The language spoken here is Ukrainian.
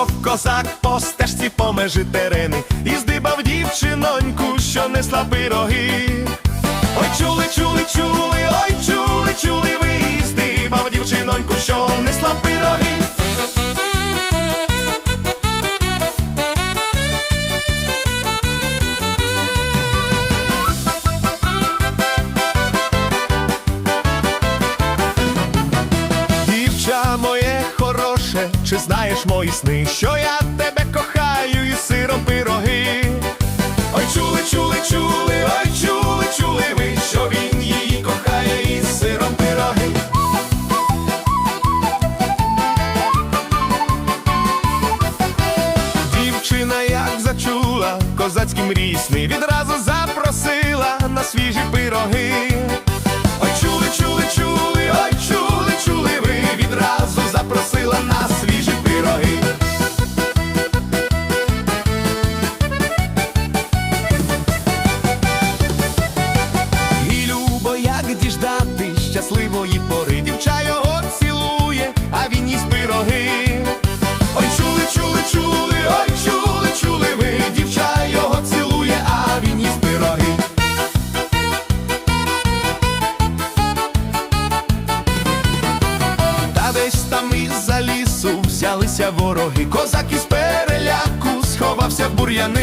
Ішов козак по стежці по межі терени І здибав дівчиноньку, що несла пироги. Ой, чули, чули, чули, чи знаєш мої сни, що я тебе кохаю і сиром пироги. Ой, чули, чули, чули, ой, чули, чули ви, що він її кохає і сиром пироги. Дівчина, як зачула козацькі мрії відразу запросила на свіжі пироги. Щасливої пори. Дівча його цілує, а він їсть пироги. Ой, чули, чули, чули, ой, чули, чули ви, дівча його цілує, а він їсть пироги. Та десь там із-за лісу взялися вороги. Козак із переляку сховався в бур'яни.